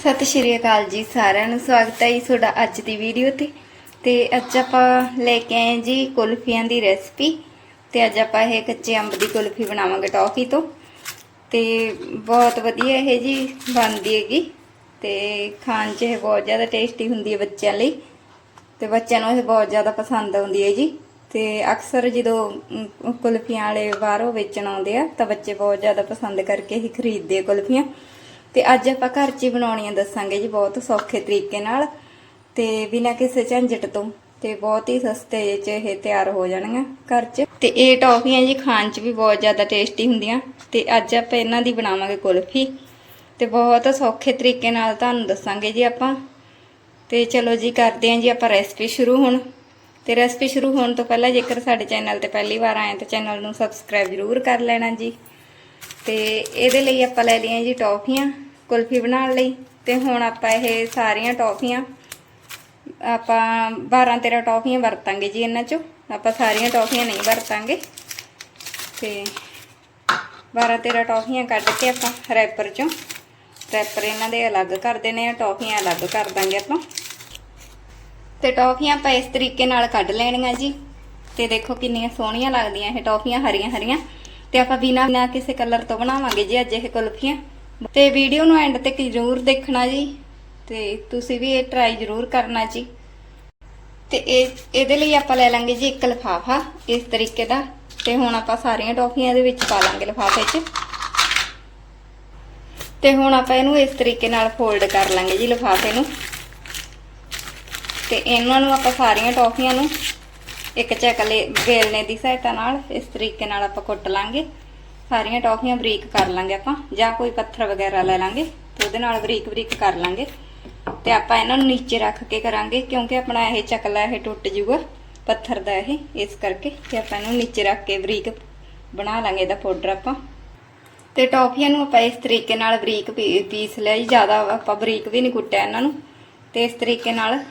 ਸਤਿ ਸ਼੍ਰੀ ਅਕਾਲ ਜੀ ਸਾਰਿਆਂ ਨੂੰ, ਸਵਾਗਤ ਹੈ ਜੀ ਤੁਹਾਡਾ ਅੱਜ ਦੀ ਵੀਡੀਓ ਤੇ। ਤੇ ਅੱਜ ਆਪਾਂ ਲੈ ਕੇ ਆਏ ਜੀ ਕੁਲਫੀਆਂ ਦੀ ਰੈਸਪੀ ਤੇ ਅੱਜ ਆਪਾਂ ਇਹ ਕੱਚੇ ਅੰਬ ਦੀ ਕੁਲਫੀ ਬਣਾਵਾਂਗੇ ਟੌਫੀ ਤੋਂ। ਤੇ ਬਹੁਤ ਵਧੀਆ ਇਹ ਜੀ ਬਣਦੀ ਹੈਗੀ। ਤੇ ਖਾਣ 'ਚ ਇਹ ਬਹੁਤ ਜ਼ਿਆਦਾ ਟੇਸਟੀ ਹੁੰਦੀ ਹੈ ਬੱਚਿਆਂ ਲਈ। ਤੇ ਬੱਚਿਆਂ ਨੂੰ ਇਹ ਬਹੁਤ ਜ਼ਿਆਦਾ ਪਸੰਦ ਆਉਂਦੀ ਹੈ ਜੀ। ਤੇ ਅਕਸਰ ਜਦੋਂ ਕੁਲਫੀਆਂ ਵਾਲੇ ਬਾਹਰੋਂ ਵੇਚਣ ਆਉਂਦੇ ਆ, ਤਾਂ ਬੱਚੇ ਬਹੁਤ ਜ਼ਿਆਦਾ ਪਸੰਦ ਕਰਕੇ ਹੀ ਖਰੀਦਦੇ ਆ ਕੁਲਫੀਆਂ। ਤੇ ਅੱਜ ਆਪਾਂ ਘਰ 'ਚ ਹੀ ਬਣਾਉਣੀਆਂ ਦੱਸਾਂਗੇ ਜੀ ਬਹੁਤ ਸੌਖੇ ਤਰੀਕੇ ਨਾਲ। ਤੇ ਬਿਨਾਂ ਕਿਸੇ ਝੰਜਟ ਤੋਂ ਤੇ ਬਹੁਤ ਹੀ ਸਸਤੇ 'ਚ ਇਹ ਤਿਆਰ ਹੋ ਜਾਣਗੀਆਂ ਘਰ 'ਚ। ਤੇ ਇਹ ਟੌਫੀਆਂ ਜੀ ਖਾਣ 'ਚ ਵੀ ਬਹੁਤ ਜ਼ਿਆਦਾ ਟੇਸਟੀ ਹੁੰਦੀਆਂ। ਤੇ ਅੱਜ ਆਪਾਂ ਇਹਨਾਂ ਦੀ ਬਣਾਵਾਂਗੇ ਕੁਲਫੀ। ਤੇ ਬਹੁਤ ਸੌਖੇ ਤਰੀਕੇ ਨਾਲ ਤੁਹਾਨੂੰ ਦੱਸਾਂਗੇ ਜੀ ਆਪਾਂ। ਤੇ ਚਲੋ ਜੀ ਕਰਦੇ ਹਾਂ ਜੀ ਆਪਾਂ ਰੈਸਪੀ ਸ਼ੁਰੂ ਹੁਣ। ਤੇ ਰੈਸਪੀ ਸ਼ੁਰੂ ਹੋਣ ਤੋਂ ਪਹਿਲਾਂ ਜੇਕਰ ਸਾਡੇ ਚੈਨਲ ਤੇ ਪਹਿਲੀ ਵਾਰ ਆਏ ਤਾਂ ਚੈਨਲ ਨੂੰ ਸਬਸਕ੍ਰਾਈਬ ਜ਼ਰੂਰ ਕਰ ਲੈਣਾ ਜੀ। ਤੇ ਇਹਦੇ ਲਈ ਆਪਾਂ ਲੈ ਲਈਆਂ ਜੀ ਟੌਫੀਆਂ, ਕੁਲਫੀ ਬਣਾਉਣ ਲਈ। ਤੇ ਹੁਣ ਆਪਾਂ ਇਹ ਸਾਰੀਆਂ ਟੌਫੀਆਂ, ਆਪਾਂ 12 13 ਟੌਫੀਆਂ ਵਰਤਾਂਗੇ ਜੀ ਇਹਨਾਂ ਚੋਂ। ਆਪਾਂ ਸਾਰੀਆਂ ਟੌਫੀਆਂ ਨਹੀਂ ਵਰਤਾਂਗੇ। ਤੇ 12 13 ਟੌਫੀਆਂ ਕੱਢ ਕੇ ਆਪਾਂ ਰੈਪਰ ਚੋਂ, ਰੈਪਰ ਇਹਨਾਂ ਦੇ ਅਲੱਗ ਕਰ ਦੇਣੇ ਆ, ਟੌਫੀਆਂ ਅਲੱਗ ਕਰ ਦਾਂਗੇ ਆਪਾਂ। ਤੇ ਟੌਫੀਆਂ ਆਪਾਂ ਇਸ ਤਰੀਕੇ ਨਾਲ ਕੱਢ ਲੈਣੀਆਂ ਜੀ। ਤੇ ਦੇਖੋ ਕਿੰਨੀਆਂ ਸੋਹਣੀਆਂ ਲੱਗਦੀਆਂ ਇਹ ਟੌਫੀਆਂ ਹਰੀਆਂ ਹਰੀਆਂ ਤੇ ਆਪਾਂ ਬਿਨਾਂ ਬਿਨਾਂ ਕਿਸੇ ਕਲਰ ਤੋਂ ਬਣਾਵਾਂਗੇ ਜੀ ਅੱਜ ਇਹ ਕੁਲਫੀਆਂ। ਤੇ ਵੀਡੀਓ ਨੂੰ ਐਂਡ ਤੱਕ ਜ਼ਰੂਰ ਦੇਖਣਾ ਜੀ, ਤੇ ਤੁਸੀਂ ਵੀ ਇਹ ਟਰਾਈ ਜ਼ਰੂਰ ਕਰਨਾ ਜੀ। ਤੇ ਇਹ, ਇਹਦੇ ਲਈ ਆਪਾਂ ਲੈ ਲਾਂਗੇ ਜੀ ਇੱਕ ਲਫਾਫਾ ਇਸ ਤਰੀਕੇ ਦਾ, ਤੇ ਹੁਣ ਆਪਾਂ ਸਾਰੀਆਂ ਟੌਫੀਆਂ ਇਹਦੇ ਵਿੱਚ ਪਾ ਲਾਂਗੇ ਲਫਾਫੇ 'ਚ। ਤੇ ਹੁਣ ਆਪਾਂ ਇਹਨੂੰ ਇਸ ਤਰੀਕੇ ਨਾਲ ਫੋਲਡ ਕਰ ਲਾਂਗੇ ਜੀ ਲਫਾਫੇ ਨੂੰ। ਤੇ ਇਹਨਾਂ ਨੂੰ ਆਪਾਂ ਸਾਰੀਆਂ ਟੌਫੀਆਂ ਨੂੰ ਇੱਕ ਚੱਕਲੇ ਵੇਲਣੇ ਦੀ ਸਹਾਇਤਾ ਨਾਲ ਇਸ ਤਰੀਕੇ ਨਾਲ ਆਪਾਂ ਕੁੱਟ ਲਾਂਗੇ। ਸਾਰੀਆਂ ਟੌਫੀਆਂ ਬਰੀਕ ਕਰ ਲਾਂਗੇ ਆਪਾਂ, ਜਾਂ ਕੋਈ ਪੱਥਰ ਵਗੈਰਾ ਲੈ ਲਾਂਗੇ, ਤੇ ਉਹਦੇ ਨਾਲ ਬਰੀਕ ਬਰੀਕ ਕਰ ਲਾਂਗੇ। ਤੇ ਆਪਾਂ ਇਹਨਾਂ ਨੂੰ ਨੀਚੇ ਰੱਖ ਕੇ ਕਰਾਂਗੇ, ਕਿਉਂਕਿ ਆਪਣਾ ਇਹ ਚੱਕਲਾ ਇਹ ਟੁੱਟ ਜੂਗਾ, ਪੱਥਰ ਦਾ ਇਹ, ਇਸ ਕਰਕੇ ਤੇ ਆਪਾਂ ਇਹਨੂੰ ਨੀਚੇ ਰੱਖ ਕੇ ਬਰੀਕ ਬਣਾ ਲਾਂਗੇ ਇਹਦਾ ਪਾਊਡਰ ਆਪਾਂ। ਤੇ ਟੌਫੀਆਂ ਨੂੰ ਆਪਾਂ ਇਸ ਤਰੀਕੇ ਨਾਲ ਬਰੀਕ ਪੀ- ਪੀਸ ਲਿਆ ਜੀ, ਜ਼ਿਆਦਾ ਆਪਾਂ ਬਰੀਕ ਵੀ ਨਹੀਂ ਕੁੱਟਿਆ ਇਹਨਾਂ ਨੂੰ। ਤੇ ਇਸ ਤਰੀਕੇ ਨਾਲ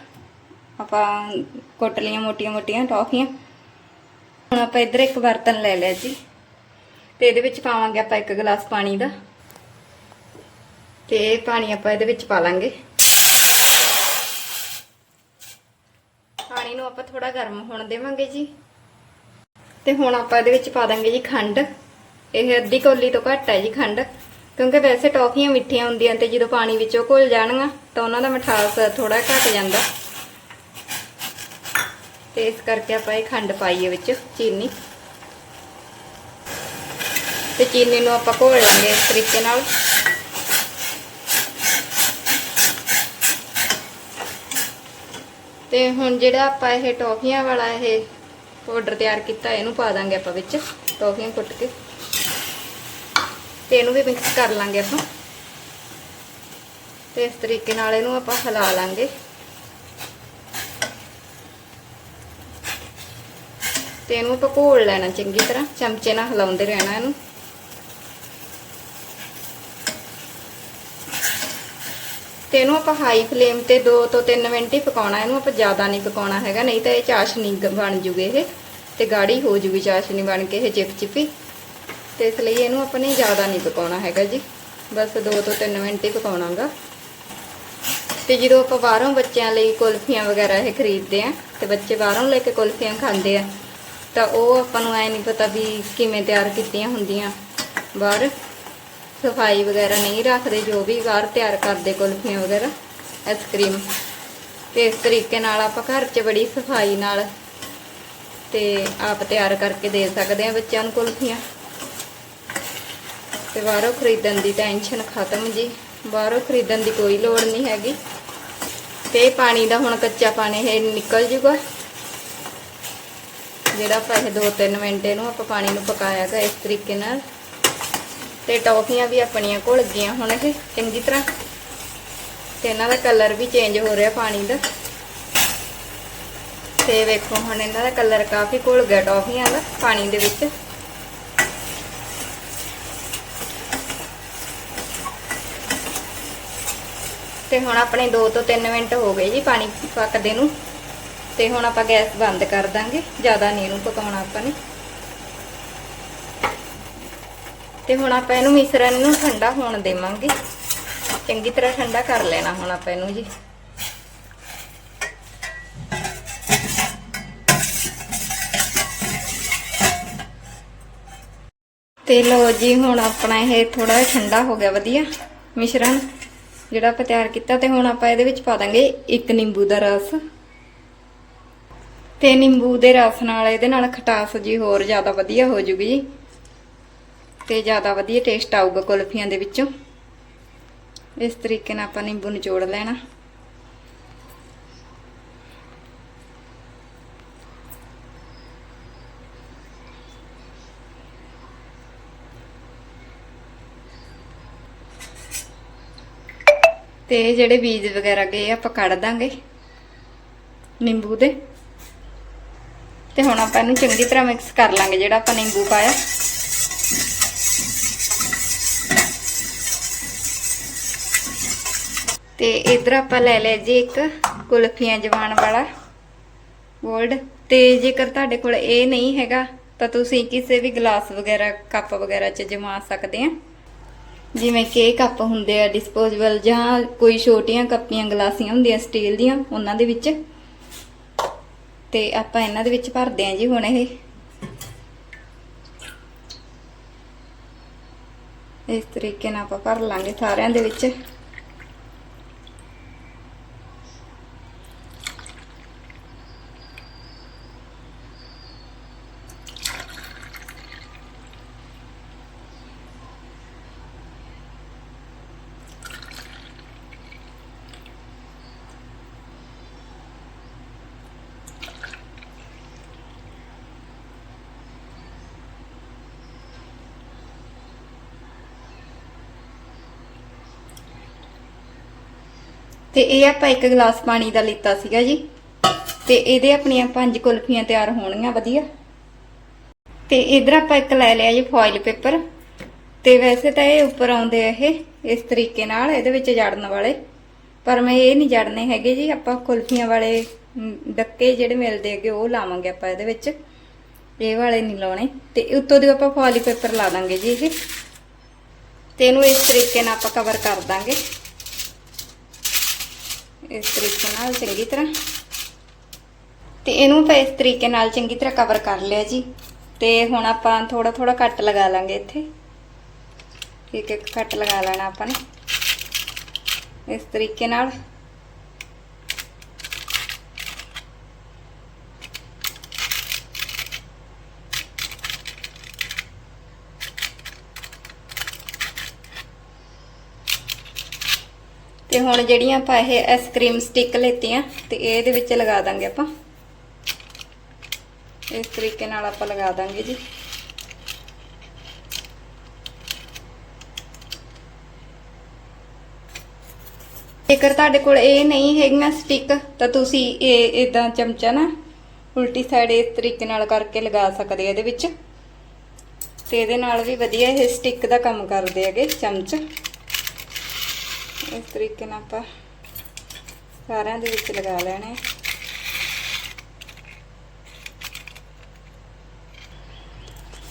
ਆਪਾਂ ਕੁੱਟ ਲਈਆਂ ਮੋਟੀਆਂ ਮੋਟੀਆਂ ਟੌਫੀਆਂ ਹੁਣ ਆਪਾਂ ਇੱਧਰ ਇੱਕ ਬਰਤਨ ਲੈ ਲਿਆ ਜੀ। ਤੇ ਇਹਦੇ ਵਿੱਚ ਪਾਵਾਂਗੇ ਆਪਾਂ ਇੱਕ ਗਲਾਸ ਪਾਣੀ ਦਾ। ਤੇ ਇਹ ਪਾਣੀ ਆਪਾਂ ਇਹਦੇ ਵਿੱਚ ਪਾ ਲਾਂਗੇ। ਪਾਣੀ ਨੂੰ ਆਪਾਂ ਥੋੜਾ ਗਰਮ ਹੋਣ ਦੇਵਾਂਗੇ ਜੀ। ਤੇ ਹੁਣ ਆਪਾਂ ਇਹਦੇ ਵਿੱਚ ਪਾ ਦਾਂਗੇ ਜੀ ਖੰਡ। ਇਹ ਅੱਧੀ ਕੋਲੀ ਤੋਂ ਘੱਟ ਹੈ ਜੀ ਖੰਡ। ਕਿਉਂਕਿ ਵੈਸੇ ਟੌਫੀਆਂ ਮਿੱਠੀਆਂ ਹੁੰਦੀਆਂ ਤੇ ਜਦੋਂ ਪਾਣੀ ਵਿੱਚੋਂ ਘੁਲ ਜਾਣਗੀਆਂ ਤਾਂ ਉਹਨਾਂ ਦਾ ਮਿਠਾਸ ਥੋੜਾ ਘਟ ਜਾਂਦਾ। ਤੇ ਇਸ ਕਰਕੇ ਆਪਾਂ ਇਹ ਖੰਡ ਪਾਈਏ ਵਿੱਚ ਚੀਨੀ। ਤੇ ਚੀਨੀ ਨੂੰ ਆਪਾਂ ਘੋਲ ਲਾਂਗੇ ਇਸ ਤਰੀਕੇ ਨਾਲ। ਤੇ ਹੁਣ ਜਿਹੜਾ ਆਪਾਂ ਇਹ ਟੋਫੀਆਂ ਵਾਲਾ ਇਹ ਪਾਊਡਰ ਤਿਆਰ ਕੀਤਾ, ਇਹਨੂੰ ਪਾ ਦਾਂਗੇ ਆਪਾਂ ਵਿੱਚ, ਟੋਫੀਆਂ ਕੁੱਟ ਕੇ। ਤੇ ਇਹਨੂੰ ਵੀ ਮਿਕਸ ਕਰ ਲਾਂਗੇ ਆਪਾਂ। ਤੇ ਇਸ ਤਰੀਕੇ ਨਾਲ ਇਹਨੂੰ ਆਪਾਂ ਹਿਲਾ ਲਾਂਗੇ। ਤੇ ਇਹਨੂੰ ਆਪਾਂ ਘੋਲ ਲੈਣਾ ਚੰਗੀ ਤਰ੍ਹਾਂ, ਚਮਚੇ ਨਾਲ ਹਿਲਾਉਂਦੇ ਰਹਿਣਾ ਇਹਨੂੰ। ਤੇ ਇਹਨੂੰ ਆਪਾਂ ਹਾਈ ਫਲੇਮ ਤੇ 2 ਤੋਂ 3 ਮਿੰਟ ਹੀ ਪਕਾਉਣਾ, ਇਹਨੂੰ ਆਪਾਂ ਜ਼ਿਆਦਾ ਨਹੀਂ ਪਕਾਉਣਾ ਹੈਗਾ, ਨਹੀਂ ਤਾਂ ਇਹ ਚਾਸ਼ਨੀ ਗ- ਬਣ ਜੂਗੇ ਇਹ, ਤੇ ਗਾੜੀ ਹੋ ਜੂਗੀ ਚਾਸ਼ਨੀ ਬਣ ਕੇ ਇਹ ਚਿਪਚਿਪੀ। ਤੇ ਇਸ ਲਈ ਇਹਨੂੰ ਆਪਾਂ ਨੇ ਜ਼ਿਆਦਾ ਨਹੀਂ ਪਕਾਉਣਾ ਹੈਗਾ ਜੀ, ਬਸ 2 ਤੋਂ 3 ਮਿੰਟ ਹੀ ਪਕਾਉਣਾਗਾ। ਤੇ ਜਦੋਂ ਆਪਾਂ ਬਾਹਰੋਂ ਬੱਚਿਆਂ ਲਈ ਕੁਲਫੀਆਂ ਵਗੈਰਾ ਇਹ ਖਰੀਦਦੇ ਆ, ਤੇ ਬੱਚੇ ਬਾਹਰੋਂ ਲੈ ਕੇ ਕੁਲਫੀਆਂ ਖਾਂਦੇ ਆ ਤਾਂ ਉਹ ਆਪਾਂ ਨੂੰ ਐ ਨਹੀਂ ਪਤਾ ਵੀ ਕਿਵੇਂ ਤਿਆਰ ਕੀਤੀਆਂ ਹੁੰਦੀਆਂ। ਬਾਹਰ ਸਫ਼ਾਈ ਵਗੈਰਾ ਨਹੀਂ ਰੱਖਦੇ, ਜੋ ਵੀ ਬਾਹਰ ਤਿਆਰ ਕਰਦੇ, ਕੁਲਫੀਆਂ ਵਗੈਰਾ ਆਈਸਕ੍ਰੀਮ ਤੇ ਇਸ ਤਰੀਕੇ ਨਾਲ ਆਪਾਂ ਘਰ 'ਚ ਬੜੀ ਸਫ਼ਾਈ ਨਾਲ ਤੇ ਆਪ ਤਿਆਰ ਕਰਕੇ ਦੇ ਸਕਦੇ ਆ ਬੱਚਿਆਂ ਨੂੰ ਕੁਲਫੀਆਂ। ਤੇ ਬਾਹਰੋਂ ਖਰੀਦਣ ਦੀ ਟੈਨਸ਼ਨ ਖਤਮ ਜੀ। ਬਾਹਰੋਂ ਖਰੀਦਣ ਦੀ ਕੋਈ ਲੋੜ ਨਹੀਂ ਹੈਗੀ। ਤੇ ਪਾਣੀ ਦਾ ਹੁਣ ਕੱਚਾ ਪਾਣੀ ਇਹ ਨਿਕਲ ਜੂਗਾ। ਜਿਹੜਾ ਆਪਾਂ ਇਹ 2-3 ਮਿੰਟ ਇਹਨੂੰ ਆਪਾਂ ਪਾਣੀ ਨੂੰ ਪਕਾਇਆਗਾ ਇਸ ਤਰੀਕੇ ਨਾਲ। ਤੇ ਟੌਫੀਆਂ ਵੀ ਆਪਣੀਆਂ ਘੁਲ ਗਈਆਂ ਹੁਣ ਇਹ, ਚੰਗੀ ਤਰ੍ਹਾਂ। ਤੇ ਇਹਨਾਂ ਦਾ ਕਲਰ ਵੀ ਚੇਂਜ ਹੋ ਰਿਹਾ ਪਾਣੀ ਦਾ। ਤੇ ਵੇਖੋ ਹੁਣ ਇਹਨਾਂ ਦਾ ਕਲਰ ਕਾਫੀ ਘੁਲ ਗਿਆ ਟੌਫੀਆਂ ਦਾ, ਪਾਣੀ ਦੇ ਵਿੱਚ। ਤੇ ਹੁਣ ਆਪਣੇ 2 ਤੋਂ 3 ਮਿੰਟ ਹੋ ਗਏ ਜੀ ਪਾਣੀ ਪੱਕਦੇ ਨੂੰ। ਤੇ ਹੁਣ ਆਪਾਂ ਗੈਸ ਬੰਦ ਕਰ ਦਾਂਗੇ। ਜ਼ਿਆਦਾ ਨਹੀਂ ਇਹਨੂੰ ਪਕਾਉਣਾ ਆਪਾਂ ਨੇ। ਤੇ ਹੁਣ ਆਪਾਂ ਇਹਨੂੰ ਮਿਸ਼ਰਣ ਨੂੰ ਠੰਡਾ ਹੋਣ ਦੇਵਾਂਗੇ। ਚੰਗੀ ਤਰ੍ਹਾਂ ਠੰਡਾ ਕਰ ਲੈਣਾ ਹੁਣ ਆਪਾਂ ਇਹਨੂੰ ਜੀ। ਤੇ ਲੋ ਜੀ, ਹੁਣ ਆਪਣਾ ਇਹ ਥੋੜਾ ਜਿਹਾ ਠੰਡਾ ਹੋ ਗਿਆ ਵਧੀਆ ਮਿਸ਼ਰਣ, ਜਿਹੜਾ ਆਪਾਂ ਤਿਆਰ ਕੀਤਾ। ਤੇ ਹੁਣ ਆਪਾਂ ਇਹਦੇ ਵਿੱਚ ਪਾ ਦਾਂਗੇ ਇੱਕ ਨਿੰਬੂ ਦਾ ਰਸ। ਤੇ ਨਿੰਬੂ ਦੇ ਰਸ ਨਾਲ ਇਹਦੇ ਨਾਲ ਖਟਾਸ ਜੀ ਹੋਰ ਜ਼ਿਆਦਾ ਵਧੀਆ ਹੋ ਜੂਗੀ ਜੀ। ਤੇ ਜ਼ਿਆਦਾ ਵਧੀਆ ਟੇਸਟ ਆਊਗਾ ਕੁਲਫੀਆਂ ਦੇ ਵਿੱਚੋਂ। ਇਸ ਤਰੀਕੇ ਨਾਲ ਆਪਾਂ ਨਿੰਬੂ ਨਿਚੋੜ ਲੈਣਾ। ਤੇ ਜਿਹੜੇ ਬੀਜ ਵਗੈਰਾ ਗਏ, ਆਪਾਂ ਕੱਢ ਦਾਂਗੇ। ਨਿੰਬੂ ਦੇ। ਤੇ ਹੁਣ ਆਪਾਂ ਇਹਨੂੰ ਚੰਗੀ ਤਰ੍ਹਾਂ ਮਿਕਸ ਕਰ ਲਾਂਗੇ, ਜਿਹੜਾ ਆਪਾਂ ਨਿੰਬੂ ਪਾਇਆ। ਤੇ ਇਧਰ ਆਪਾਂ ਲੈ ਲਿਆ ਜੀ ਇੱਕ ਕੁਲਫੀਆਂ ਜਵਾਨ ਵਾਲਾ ਗੋਲਡ ਤੇ ਜੇਕਰ ਤੁਹਾਡੇ ਕੋਲ ਇਹ ਨਹੀਂ ਹੈਗਾ, ਤਾਂ ਤੁਸੀਂ ਕਿਸੇ ਵੀ ਗਲਾਸ ਵਗੈਰਾ ਕੱਪ ਵਗੈਰਾ 'ਚ ਜਮਾ ਸਕਦੇ ਆ। ਜਿਵੇਂ ਕਿ ਇਹ ਕੱਪ ਹੁੰਦੇ ਆ ਡਿਸਪੋਜ਼ੇਬਲ ਜਾਂ ਕੋਈ ਛੋਟੀਆਂ ਕੱਪੀਆਂ, ਗਲਾਸੀਆਂ ਹੁੰਦੀਆਂ ਸਟੀਲ ਦੀਆਂ, ਉਹਨਾਂ ਦੇ ਵਿੱਚ। ਤੇ ਆਪਾਂ ਇਹਨਾਂ ਦੇ ਵਿੱਚ ਭਰਦੇ ਆਂ ਜੀ ਹੁਣ ਇਹ। ਇਸ ਤਰੀਕੇ ਨਾਲ ਆਪਾਂ ਭਰ ਲਾਂਗੇ ਸਾਰਿਆਂ ਦੇ ਵਿੱਚ। ਤੇ ਇਹ ਆਪਾਂ ਇੱਕ ਗਲਾਸ ਪਾਣੀ ਦਾ ਲਿੱਤਾ ਸੀਗਾ ਜੀ। ਤੇ ਇਹਦੇ ਆਪਣੀਆਂ ਪੰਜ ਕੁਲਫੀਆਂ ਤਿਆਰ ਹੋਣਗੀਆਂ, ਵਧੀਆ। ਤੇ ਇਧਰ ਆਪਾਂ ਇੱਕ ਲੈ ਲਿਆ ਜੀ ਫੋਇਲ ਪੇਪਰ ਤੇ ਵੈਸੇ ਤਾਂ ਇਹ ਉੱਪਰ ਆਉਂਦੇ ਆ ਇਹ, ਇਸ ਤਰੀਕੇ ਨਾਲ, ਇਹਦੇ ਵਿੱਚ ਜੜਨ ਵਾਲੇ। ਪਰ ਮੈਂ ਇਹ ਨਹੀਂ ਜੜਨੇ ਹੈਗੇ ਜੀ, ਆਪਾਂ ਕੁਲਫੀਆਂ ਵਾਲੇ ਡੱਕੇ ਜਿਹੜੇ ਮਿਲਦੇ ਹੈਗੇ, ਉਹ ਲਾਵਾਂਗੇ ਆਪਾਂ ਇਹਦੇ ਵਿੱਚ। ਇਹ ਵਾਲੇ ਨਹੀਂ ਲਾਉਣੇ। ਤੇ ਉੱਤੋਂ ਦੀ ਆਪਾਂ ਫੋਇਲ ਪੇਪਰ ਲਾ ਦਾਂਗੇ ਜੀ ਇਹ। ਤੇ ਇਹਨੂੰ ਇਸ ਤਰੀਕੇ ਨਾਲ ਆਪਾਂ ਕਵਰ ਕਰ ਦਾਂਗੇ। ਇਸ ਤਰੀਕੇ ਨਾਲ ਚੰਗੀ ਤਰ੍ਹਾਂ। ਤੇ ਇਹਨੂੰ ਆਪਾਂ ਇਸ ਤਰੀਕੇ ਨਾਲ ਚੰਗੀ ਤਰ੍ਹਾਂ ਕਵਰ ਕਰ ਲਿਆ ਜੀ। ਤੇ ਹੁਣ ਆਪਾਂ ਥੋੜਾ ਥੋੜਾ ਕੱਟ ਲਗਾ ਲਾਂਗੇ ਇੱਥੇ। ਇੱਕ ਇੱਕ ਕੱਟ ਲਗਾ ਲੈਣਾ ਆਪਾਂ ਨੇ। ਇਸ ਤਰੀਕੇ ਨਾਲ। ਤੇ ਹੁਣ ਜਿਹੜੀਆਂ ਆਪਾਂ ਇਹ ਆਈਸਕ੍ਰੀਮ ਸਟਿੱਕ ਲੈਤੀਆਂ, ਤੇ ਇਹ ਇਹਦੇ ਵਿੱਚ ਲਗਾ ਦਾਂਗੇ ਆਪਾਂ। ਇਸ ਤਰੀਕੇ ਨਾਲ ਆਪਾਂ ਲਗਾ ਦਾਂਗੇ ਜੀ। ਜੇਕਰ ਤੁਹਾਡੇ ਕੋਲ ਇਹ ਨਹੀਂ ਹੈਗੀਆਂ ਸਟਿੱਕ ਤਾਂ ਤੁਸੀਂ ਇਹ ਇਦਾਂ ਚਮਚਾ ਨਾ ਉਲਟੀ ਸਾਈਡ ਇਸ ਤਰੀਕੇ ਨਾਲ ਕਰਕੇ ਲਗਾ ਸਕਦੇ ਆ ਇਹਦੇ ਵਿੱਚ। ਤੇ ਇਹਦੇ ਨਾਲ ਵੀ ਵਧੀਆ ਇਹ ਸਟਿੱਕ ਦਾ ਕੰਮ ਕਰਦੇ ਹੈਗੇ ਚਮਚ। ਇਸ ਤਰੀਕੇ ਨਾਲ ਆਪਾਂ ਸਾਰਿਆਂ ਦੇ ਵਿੱਚ ਲਗਾ ਲੈਣੇ।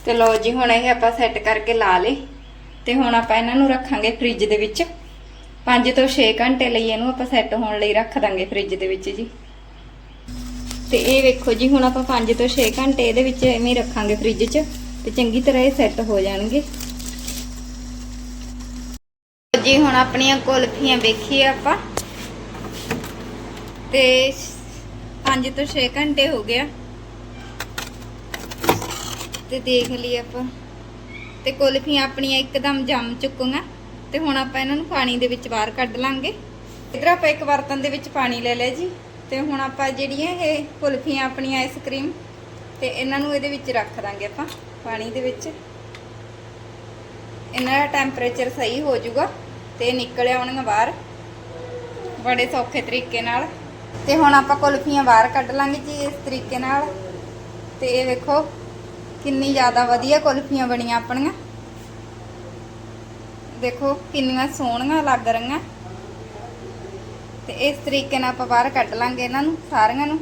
ਤੇ ਲਓ ਜੀ, ਹੁਣ ਇਹ ਆਪਾਂ ਸੈੱਟ ਕਰਕੇ ਲਾ ਲਏ। ਤੇ ਹੁਣ ਆਪਾਂ ਇਹਨਾਂ ਨੂੰ ਰੱਖਾਂਗੇ ਫ੍ਰਿਜ ਦੇ ਵਿੱਚ। 5 ਤੋਂ 6 ਘੰਟੇ ਲਈ ਇਹਨੂੰ ਆਪਾਂ ਸੈੱਟ ਹੋਣ ਲਈ ਰੱਖ ਦਾਂਗੇ ਫ੍ਰਿਜ ਦੇ ਵਿੱਚ ਜੀ। ਤੇ ਇਹ ਵੇਖੋ ਜੀ, ਹੁਣ ਆਪਾਂ 5 ਤੋਂ 6 ਘੰਟੇ ਇਹਦੇ ਵਿੱਚ ਐਵੇਂ ਰੱਖਾਂਗੇ ਫ੍ਰਿਜ 'ਚ। ਤੇ ਚੰਗੀ ਤਰ੍ਹਾਂ ਇਹ ਸੈੱਟ ਹੋ ਜਾਣਗੇ। ਜੀ, ਹੁਣ ਆਪਣੀਆਂ ਕੁਲਫੀਆਂ ਵੇਖੀਏ ਆਪਾਂ। ਤੇ 5 ਤੋਂ 6 ਘੰਟੇ ਹੋ ਗਿਆ ਤੇ ਦੇਖ ਲਈ ਆਪਾਂ। ਤੇ ਕੁਲਫੀਆਂ ਆਪਣੀਆਂ ਇੱਕਦਮ ਜੰਮ ਚੁੱਕੀਆਂ। ਤੇ ਹੁਣ ਆਪਾਂ ਇਹਨਾਂ ਨੂੰ ਪਾਣੀ ਦੇ ਵਿੱਚ ਬਾਹਰ ਕੱਢ ਲਾਂਗੇ। ਇਧਰ ਆਪਾਂ ਇੱਕ ਬਰਤਨ ਦੇ ਵਿੱਚ ਪਾਣੀ ਲੈ ਲਿਆ ਜੀ। ਤੇ ਹੁਣ ਆਪਾਂ ਜਿਹੜੀਆਂ ਇਹ ਕੁਲਫੀਆਂ ਆਪਣੀਆਂ ਆਈਸਕ੍ਰੀਮ, ਤੇ ਇਹਨਾਂ ਨੂੰ ਇਹਦੇ ਵਿੱਚ ਰੱਖ ਦਾਂਗੇ ਆਪਾਂ ਪਾਣੀ ਦੇ ਵਿੱਚ। ਇਹਨਾਂ ਦਾ ਟੈਂਪਰੇਚਰ ਸਹੀ ਹੋ ਜਾਊਗਾ। ਤੇ ਨਿਕਲ ਆਉਣਗੀਆਂ ਬਾਹਰ ਬੜੇ ਸੌਖੇ ਤਰੀਕੇ ਨਾਲ। ਤੇ ਹੁਣ ਆਪਾਂ ਕੁਲਫੀਆਂ ਬਾਹਰ ਕੱਢ ਲਾਂਗੇ ਜੀ ਇਸ ਤਰੀਕੇ ਨਾਲ। ਤੇ ਇਹ ਵੇਖੋ ਕਿੰਨੀ ਜ਼ਿਆਦਾ ਵਧੀਆ ਕੁਲਫੀਆਂ ਬਣੀਆਂ ਆਪਣੀਆਂ। ਦੇਖੋ ਕਿੰਨੀਆਂ ਸੋਹਣੀਆਂ ਲੱਗ ਰਹੀਆਂ। ਤੇ ਇਸ ਤਰੀਕੇ ਨਾਲ ਆਪਾਂ ਬਾਹਰ ਕੱਢ ਲਾਂਗੇ ਇਹਨਾਂ ਨੂੰ, ਸਾਰੀਆਂ ਨੂੰ।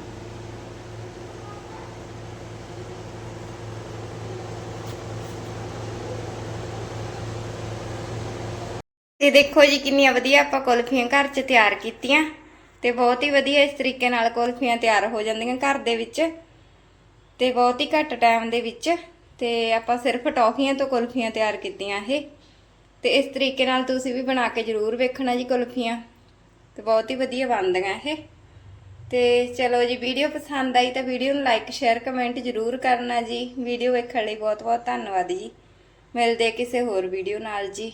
ਤੇ ਦੇਖੋ ਜੀ ਕਿੰਨੀਆਂ ਵਧੀਆ ਆਪਾਂ ਕੁਲਫੀਆਂ ਘਰ 'ਚ ਤਿਆਰ ਕੀਤੀਆਂ ਤੇ ਬਹੁਤ ਹੀ ਵਧੀਆ ਇਸ ਤਰੀਕੇ ਨਾਲ ਕੁਲਫੀਆਂ ਤਿਆਰ ਹੋ ਜਾਂਦੀਆਂ ਘਰ ਦੇ ਵਿੱਚ ਤੇ ਬਹੁਤ ਹੀ ਘੱਟ ਟਾਈਮ ਦੇ ਵਿੱਚ ਤੇ ਆਪਾਂ ਸਿਰਫ ਟੌਫੀਆਂ ਤੋਂ ਕੁਲਫੀਆਂ ਤਿਆਰ ਕੀਤੀਆਂ ਇਹ। ਤੇ ਇਸ ਤਰੀਕੇ ਨਾਲ ਤੁਸੀਂ ਵੀ ਬਣਾ ਕੇ ਜ਼ਰੂਰ ਵੇਖਣਾ ਜੀ ਕੁਲਫੀਆਂ ਤੇ ਬਹੁਤ ਹੀ ਵਧੀਆ ਬਣਦੀਆਂ ਇਹ। ਤੇ ਚਲੋ ਜੀ ਵੀਡੀਓ ਪਸੰਦ ਆਈ ਤਾਂ ਵੀਡੀਓ ਨੂੰ ਲਾਈਕ ਸ਼ੇਅਰ ਕਮੈਂਟ ਜ਼ਰੂਰ ਕਰਨਾ ਜੀ। ਵੀਡੀਓ ਵੇਖਣ ਲਈ ਬਹੁਤ ਬਹੁਤ ਧੰਨਵਾਦ ਜੀ। ਮਿਲਦੇ ਕਿਸੇ ਹੋਰ ਵੀਡੀਓ ਨਾਲ ਜੀ।